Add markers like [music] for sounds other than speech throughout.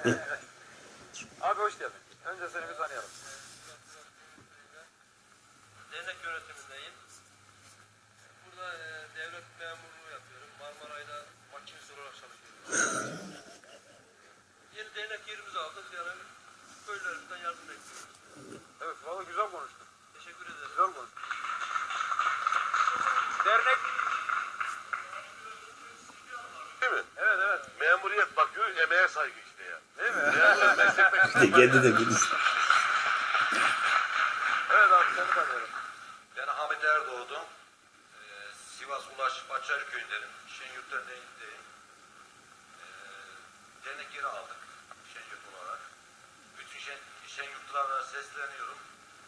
[laughs] Abi hoş geldin. Önce seni bir tanıyalım. Devlet yönetimindeyim. Burada e, devlet memurluğu yapıyorum. Marmaray'da makinist olarak çalışıyorum. Yeni devlet yerimizi aldık. Yani köylülerimizden yardım bekliyoruz. Evet valla güzel konuştun. Teşekkür ederim. Güzel konuştun. Dernek. Değil mi? Evet evet. Memuriyet bak görüyor musun? emeğe saygı işte ya. Değil mi? Memur İşte kendi de bilir. evet abi seni tanıyorum. Ben Ahmet Erdoğdu. Ee, Sivas Ulaş Başar köyündenim. Şenyurt Derneği'ndeyim. Ee, dernek yeri aldık Şenyurt olarak. Bütün şen, Şenyurtlulara sesleniyorum.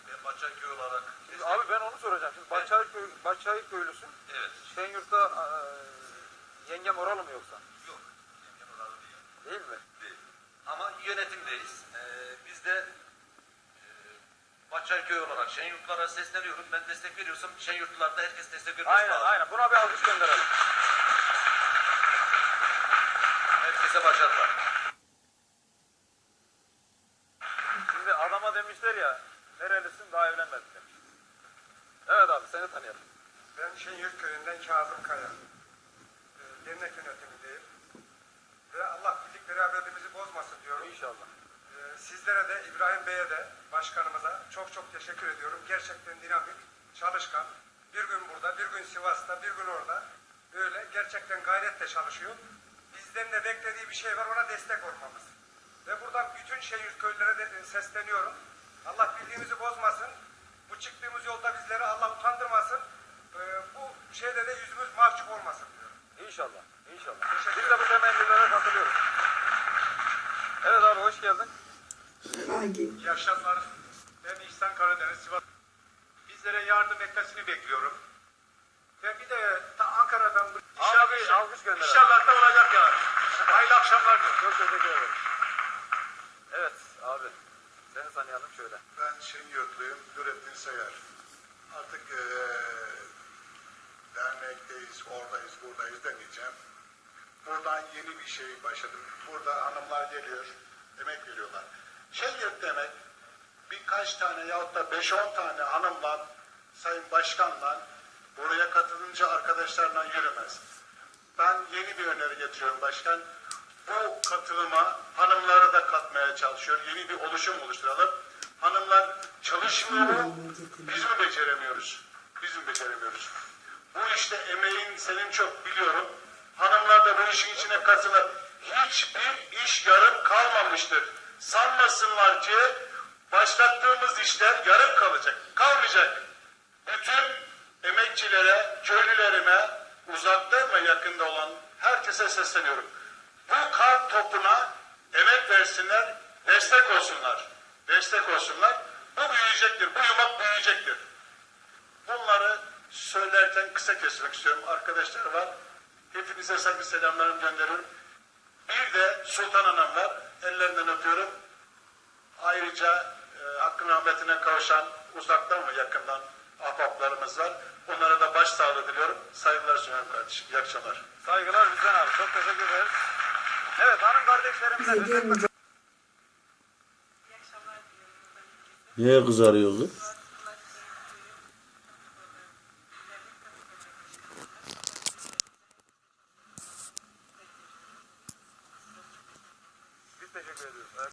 Ben Başar köy olarak Şimdi abi ben onu soracağım. Şimdi Bahçayır, köy, Bahçayır köylüsün. Evet. Şenyurt'ta eee, yengem oralı mı yoksa? Yok. Yengem oralı değil. Değil mi? değil. Ama yönetimdeyiz. Ee, biz de e, Başar köy olarak Şenyurtlulara sesleniyorum. Ben destek veriyorsam Şenyurtlular da herkes destek vermesi Aynen lazım. aynen. Buna bir alkış gönderelim. Herkese başarılar. Şimdi adama demişler ya nerelisin daha evlenmedin demiş. Evet abi seni tanıyalım. Ben Şenyurt köyünden Kazım Kaya. Ee, Dernek yönetimindeyim. Ve Allah birlik beraberliğimizi bozmasın diyorum. İnşallah. Ee, Sizlere de İbrahim Bey'e de başkanımıza çok çok teşekkür ediyorum. Gerçekten dinamik, çalışkan. Bir gün burada, bir gün Sivas'ta, bir gün orada. Böyle gerçekten gayretle çalışıyor. Bizden de beklediği bir şey var ona destek olmamız. Ve buradan bütün Şenyurt köylülere de e, sesleniyorum. Allah bildiğimizi bozmasın. Bu çıktığımız yolda bizleri Allah utandırmasın. Ee, bu şeyde de yüzümüz mahcup olmasın diyorum. İnşallah. İnşallah. Teşekkür Biz de bu temennilere katılıyoruz. Geldin. İyi akşamlar. Ben İhsan Karadeniz Sivas. Bizlere yardım etmesini bekliyorum. Ve bir de ta Ankara'dan bu Abi alkış gönderelim. İnşallah da olacak yani. Hayırlı akşamlar diyorum. Çok teşekkür ederim. Evet abi. Seni tanıyalım şöyle. Ben Şenyurtluyum, Nurettin Sayar. Artık eee dernekteyiz, oradayız, buradayız demeyeceğim. Buradan yeni bir şey başladım. Burada hanımlar geliyor, emek veriyorlar. Şenyurt demek birkaç tane yahut da 5-10 tane hanımla, sayın başkanla buraya katılınca arkadaşlarla yürümez. Ben yeni bir öneri getiriyorum başkan. Bu katılıma hanımları da katmaya çalışıyor. Yeni bir oluşum oluşturalım. Hanımlar çalışmıyor mu? Biz mi beceremiyoruz? Biz mi beceremiyoruz? Bu işte emeğin senin çok biliyorum. Hanımlar da bu işin içine katılır. Hiçbir iş yarım kalmamıştır. Sanmasınlar ki başlattığımız işler yarım kalacak. Kalmayacak. Bütün emekçilere, köylülerime, uzakta ve yakında olan herkese sesleniyorum. Bu kar topuna emek versinler, destek olsunlar. Destek olsunlar. Bu büyüyecektir, bu yumak büyüyecektir. Bunları söylerken kısa kesmek istiyorum. Arkadaşlar var. Hepinize saygı selamlarımı gönderiyorum. Bir de Sultan Hanım var. Ellerinden öpüyorum. Ayrıca e, hakkın rahmetine kavuşan uzaktan ve yakından ahbaplarımız var. Onlara da başsağlığı diliyorum. Saygılar sunuyorum kardeşim. İyi akşamlar. Saygılar bizden abi. Çok teşekkür ederiz. Evet hanım kardeşlerimize özellikle Niye kızarıyordu?